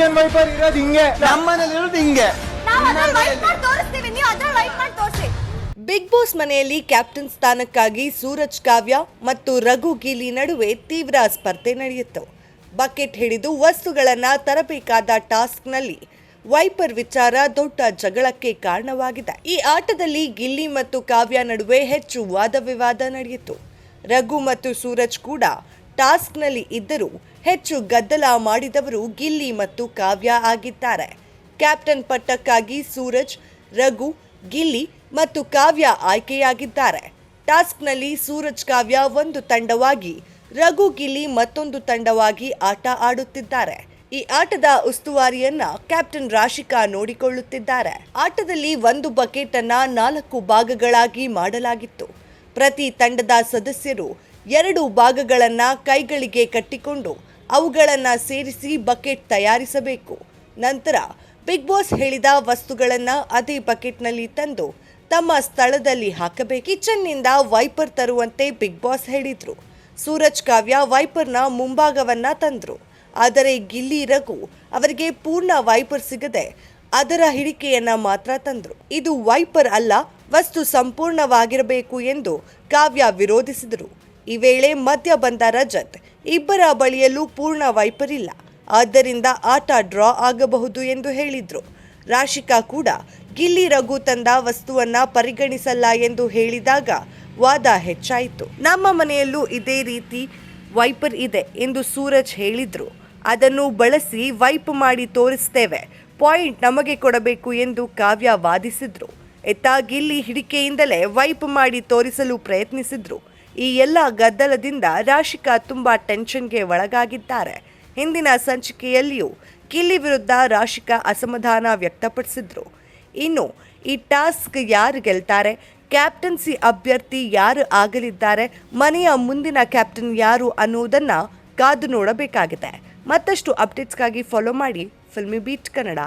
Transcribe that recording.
Kitchen wiper ಇರೋದು ಹಿಂಗೆ. ನಮ್ಮನೇಲಿ ಇರೋದು ಹಿಂಗೆ. ನಾವು ಅದ್ರಲ್ಲಿ ವೈಟ್ ಮಾಡಿ ತೋರಿಸ್ತೀವಿ ನೀವು ಅದ್ರಲ್ಲಿ ವೈಟ್ ಮಾಡಿ ತೋರಿಸಿ. ಬಿಗ್ ಬಾಸ್ ಮನೆಯಲ್ಲಿ ಕ್ಯಾಪ್ಟನ್ ಸ್ಥಾನಕ್ಕಾಗಿ ಸೂರಜ್ ಕಾವ್ಯ ಮತ್ತು ರಘು ಗಿಲಿ ನಡುವೆ ತೀವ್ರ ಸ್ಪರ್ಧೆ ನಡೆಯಿತು. ಬಕೆಟ್ ಹಿಡಿದು ವಸ್ತುಗಳನ್ನು ತರಬೇಕಾದ ಟಾಸ್ಕ್ನಲ್ಲಿ ವೈಪರ್ ವಿಚಾರ ದೊಡ್ಡ ಜಗಳಕ್ಕೆ ಕಾರಣವಾಗಿದೆ. ಈ ಆಟದಲ್ಲಿ ಗಿಲ್ಲಿ ಮತ್ತು ಕಾವ್ಯ ನಡುವೆ ಹೆಚ್ಚು ವಾದ ವಿವಾದ ನಡೆಯಿತು. ರಘು ಮತ್ತು ಸೂರಜ್ ಕೂಡ ಟಾಸ್ಕ್ನಲ್ಲಿ ಇದ್ದರೂ ಹೆಚ್ಚು ಗದ್ದಲ ಮಾಡಿದವರು ಗಿಲ್ಲಿ ಮತ್ತು ಕಾವ್ಯ ಆಗಿದ್ದಾರೆ. ಕ್ಯಾಪ್ಟನ್ ಪಟ್ಟಕ್ಕಾಗಿ ಸೂರಜ್, ರಘು, ಗಿಲ್ಲಿ ಮತ್ತು ಕಾವ್ಯ ಆಯ್ಕೆಯಾಗಿದ್ದಾರೆ. ಟಾಸ್ಕ್ನಲ್ಲಿ ಸೂರಜ್ ಕಾವ್ಯ ಒಂದು ತಂಡವಾಗಿ, ರಘು ಗಿಲ್ಲಿ ಮತ್ತೊಂದು ತಂಡವಾಗಿ ಆಟ ಆಡುತ್ತಿದ್ದಾರೆ. ಈ ಆಟದ ಉಸ್ತುವಾರಿಯನ್ನ ಕ್ಯಾಪ್ಟನ್ ರಾಶಿಕಾ ನೋಡಿಕೊಳ್ಳುತ್ತಿದ್ದಾರೆ. ಆಟದಲ್ಲಿ ಒಂದು ಬಕೆಟ್ ಅನ್ನ ನಾಲ್ಕು ಭಾಗಗಳಾಗಿ ಮಾಡಲಾಗಿತ್ತು. ಪ್ರತಿ ತಂಡದ ಸದಸ್ಯರು ಎರಡು ಭಾಗಗಳನ್ನು ಕೈಗಳಿಗೆ ಕಟ್ಟಿಕೊಂಡು ಅವುಗಳನ್ನು ಸೇರಿಸಿ ಬಕೆಟ್ ತಯಾರಿಸಬೇಕು. ನಂತರ ಬಿಗ್ ಬಾಸ್ ಹೇಳಿದ ವಸ್ತುಗಳನ್ನು ಅದೇ ಬಕೆಟ್ನಲ್ಲಿ ತಂದು ತಮ್ಮ ಸ್ಥಳದಲ್ಲಿ ಹಾಕಬೇಕು ಕಿಚನ್ನಿಂದ ವೈಪರ್ ತರುವಂತೆ ಬಿಗ್ ಬಾಸ್ ಹೇಳಿದರು. ಸೂರಜ್ ಕಾವ್ಯ ವೈಪರ್ನ ಮುಂಭಾಗವನ್ನು ತಂದರು. ಆದರೆ ಗಿಲ್ಲಿ ರಘು ಅವರಿಗೆ ಪೂರ್ಣ ವೈಪರ್ ಸಿಗದೆ ಅದರ ಹಿಡಿಕೆಯನ್ನು ಮಾತ್ರ ತಂದರು. ಇದು ವೈಪರ್ ಅಲ್ಲ, ವಸ್ತು ಸಂಪೂರ್ಣವಾಗಿರಬೇಕು ಎಂದು ಕಾವ್ಯ ವಿರೋಧಿಸಿದರು. ಈ ವೇಳೆ ಮಧ್ಯ ಬಂದ ರಜತ್ ಇಬ್ಬರ ಬಳಿಯಲ್ಲೂ ಪೂರ್ಣ ವೈಪರಿಲ್ಲ ಆದ್ದರಿಂದ ಆಟ ಡ್ರಾ ಆಗಬಹುದು ಎಂದು ಹೇಳಿದ್ರು. ರಾಶಿಕಾ ಕೂಡ ಗಿಲ್ಲಿ ರಘು ತಂದ ವಸ್ತುವನ್ನ ಪರಿಗಣಿಸಲ್ಲ ಎಂದು ಹೇಳಿದಾಗ ವಾದ ಹೆಚ್ಚಾಯಿತು. ನಮ್ಮ ಮನೆಯಲ್ಲೂ ಇದೇ ರೀತಿ ವೈಪರ್ ಇದೆ ಎಂದು ಸೂರಜ್ ಹೇಳಿದ್ರು. ಅದನ್ನು ಬಳಸಿ ವೈಪ್ ಮಾಡಿ ತೋರಿಸ್ತೇವೆ. ಪಾಯಿಂಟ್ ನಮಗೆ ಕೊಡಬೇಕು ಎಂದು ಕಾವ್ಯ ವಾದಿಸಿದ್ರು. ಎತ್ತ ಗಿಲ್ಲಿ ಹಿಡಿಕೆಯಿಂದಲೇ ವೈಪ್ ಮಾಡಿ ತೋರಿಸಲು ಪ್ರಯತ್ನಿಸಿದ್ರು. ಈ ಎಲ್ಲ ಗದ್ದಲದಿಂದ ರಾಶಿಕಾ ತುಂಬಾ ಟೆನ್ಷನ್ಗೆ ಒಳಗಾಗಿದ್ದಾರೆ. ಹಿಂದಿನ ಸಂಚಿಕೆಯಲ್ಲಿಯೂ ಕಿಲ್ಲಿ ವಿರುದ್ಧ ರಾಶಿಕಾ ಅಸಮಾಧಾನ ವ್ಯಕ್ತಪಡಿಸಿದ್ರು. ಇನ್ನು ಈ ಟಾಸ್ಕ್ ಯಾರು ಗೆಲ್ತಾರೆ? ಕ್ಯಾಪ್ಟನ್ಸಿ ಅಭ್ಯರ್ಥಿ ಯಾರು ಆಗಲಿದ್ದಾರೆ? ಮನೆಯ ಮುಂದಿನ ಕ್ಯಾಪ್ಟನ್ ಯಾರು ಅನ್ನುವುದನ್ನು ಕಾದು ನೋಡಬೇಕಾಗಿದೆ. ಮತ್ತಷ್ಟು ಅಪ್ಡೇಟ್ಸ್ಗಾಗಿ ಫಾಲೋ ಮಾಡಿ ಫಿಲ್ಮಿ ಬೀಟ್ ಕನ್ನಡ